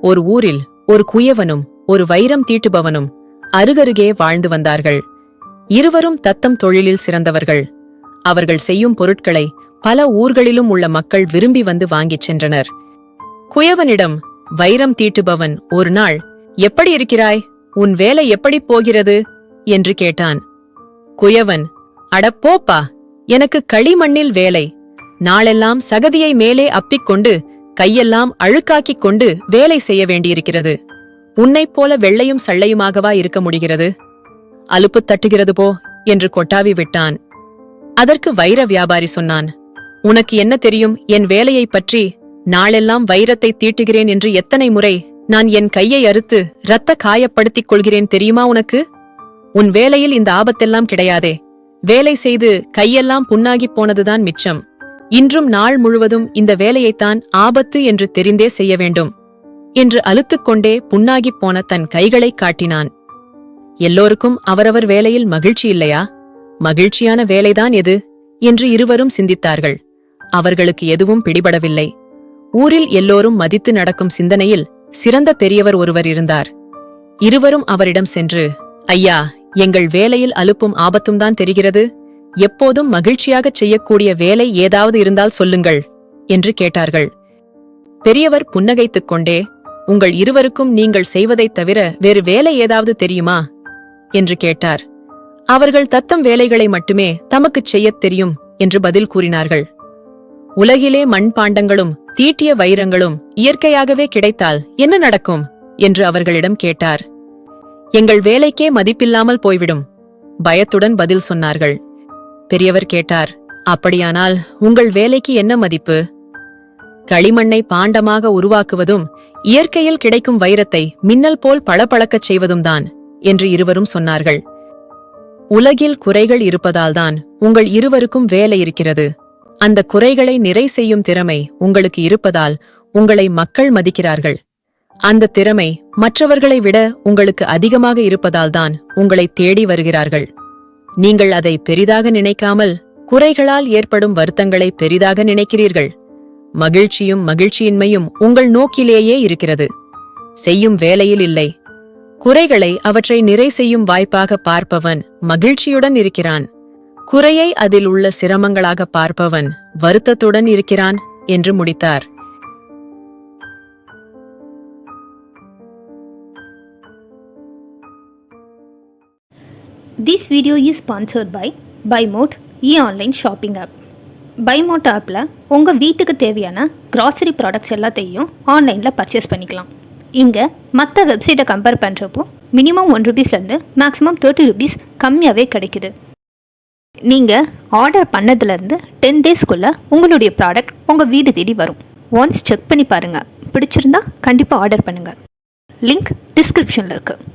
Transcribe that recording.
ஒரு ஊரில் ஒரு குயவனும் ஒரு வைரம் தீட்டுபவனும் அருகருகே வாழ்ந்து வந்தார்கள். இருவரும் தத்தம் தொழிலில் சிறந்தவர்கள். அவர்கள் செய்யும் பொருட்களை பல ஊர்களிலும் உள்ள மக்கள் விரும்பி வந்து வாங்கிச் சென்றனர். குயவனிடம் வைரம் தீட்டுபவன் ஒரு நாள் எப்படி இருக்கிறாய்? உன் வேலை எப்படி போகிறது? என்று கேட்டான். குயவன் அடப்போப்பா எனக்கு களிமண்ணில் வேலை. நாளெல்லாம் சகதியை மேலே அப்பிக்கொண்டு கையெல்லாம் அழுக்காக்கிக் கொண்டு வேலை செய்ய வேண்டியிருக்கிறது. உன்னைப் போல வெள்ளையும் சள்ளையுமாகவா இருக்க முடிகிறது? அலுப்பு தட்டுகிறது போ என்று கொட்டாவி விட்டான். அதற்கு வைர வியாபாரி சொன்னான் உனக்கு என்ன தெரியும் என் வேலையைப் பற்றி? நாளெல்லாம் வைரத்தை தீட்டுகிறேன் என்று எத்தனை முறை நான் என் கையை அறுத்து இரத்த காயப்படுத்திக் கொள்கிறேன் தெரியுமா உனக்கு? உன் வேலையில் இந்த ஆபத்தெல்லாம் கிடையாதே. வேலை செய்து கையெல்லாம் புண்ணாகிப் போனதுதான் மிச்சம். இன்றும் நாள் முழுவதும் இந்த வேலையைத்தான் ஆபத்து என்று தெரிந்தே செய்ய வேண்டும் என்று அலுத்துக்கொண்டே புண்ணாகிப் போன தன் கைகளைக் காட்டினான். எல்லோருக்கும் அவரவர் வேலையில் மகிழ்ச்சி இல்லையா? மகிழ்ச்சியான வேலைதான் எது? என்று இருவரும் சிந்தித்தார்கள். அவர்களுக்கு எதுவும் பிடிபடவில்லை. ஊரில் எல்லோரும் மதித்து நடக்கும் சிந்தனையில் சிறந்த பெரியவர் ஒருவர் இருந்தார். இருவரும் அவரிடம் சென்று ஐயா எங்கள் வேலையில் அலுப்பும் ஆபத்தும் தான் தெரிகிறது. எப்போதும் மகிழ்ச்சியாகச் செய்யக்கூடிய வேலை ஏதாவது இருந்தால் சொல்லுங்கள் என்று கேட்டார்கள். பெரியவர் புன்னகைத்துக் கொண்டே உங்கள் இருவருக்கும் நீங்கள் செய்வதைத் தவிர வேறு வேலை ஏதாவது தெரியுமா? என்று கேட்டார். அவர்கள் தத்தம் வேலைகளை மட்டுமே தமக்குச் செய்யத் தெரியும் என்று பதில் கூறினார்கள். உலகிலே மண்பாண்டங்களும் தீட்டிய வைரங்களும் இயற்கையாகவே கிடைத்தால் என்ன நடக்கும்? என்று அவர்களிடம் கேட்டார். எங்கள் வேலைக்கே மதிப்பில்லாமல் போய்விடும் பயத்துடன் பதில் சொன்னார்கள். பெரியவர் கேட்டார் அப்படியானால் உங்கள் வேலைக்கு என்ன மதிப்பு? களிமண்ணை பாண்டமாக உருவாக்குவதும் இயற்கையில் கிடைக்கும் வைரத்தை மின்னல் போல் பளபளக்கச் செய்வதும்தான் என்று இருவரும் சொன்னார்கள். உலகில் குறைகள் இருப்பதால்தான் உங்கள் இருவருக்கும் வேலை இருக்கிறது. அந்த குறைகளை நிறை செய்யும் திறமை உங்களுக்கு இருப்பதால் உங்களை மக்கள் மதிக்கிறார்கள். அந்த திறமை மற்றவர்களை விட உங்களுக்கு அதிகமாக இருப்பதால்தான் உங்களை தேடி வருகிறார்கள். நீங்கள் அதை பெரிதாக நினைக்காமல் குறைகளால் ஏற்படும் வருத்தங்களை பெரிதாக நினைக்கிறீர்கள். மகிழ்ச்சியும் மகிழ்ச்சியின்மையும் உங்கள் நோக்கிலேயே இருக்கிறது. செய்யும் வேலையில் இல்லை. குறைகளை அவற்றை நிறை செய்யும் வாய்ப்பாக பார்ப்பவன் மகிழ்ச்சியுடன் இருக்கிறான். குறையை அதில் உள்ள சிரமங்களாக பார்ப்பவன் வருத்தத்துடன் இருக்கிறான் என்று முடித்தார். This video is sponsored by Bymode e online shopping app Bymode ஆப்பில் உங்கள் வீட்டுக்கு தேவையான கிராசரி ப்ராடக்ட்ஸ் எல்லாத்தையும் ஆன்லைனில் பர்ச்சேஸ் பண்ணிக்கலாம். இங்கே மற்ற வெப்சைட்டை கம்பேர் பண்ணுறப்போ மினிமம் ஒன் ருபீஸ்லேருந்து மேக்ஸிமம் தேர்ட்டி ருபீஸ் கம்மியாகவே கிடைக்குது. நீங்கள் ஆர்டர் பண்ணதுலேருந்து டென் டேஸ்க்குள்ளே உங்களுடைய ப்ராடக்ட் உங்கள் வீடு தேடி வரும். ஒன்ஸ் செக் பண்ணி பாருங்கள் பிடிச்சிருந்தா கண்டிப்பாக ஆர்டர் பண்ணுங்கள் லிங்க் டிஸ்கிரிப்ஷனில் இருக்குது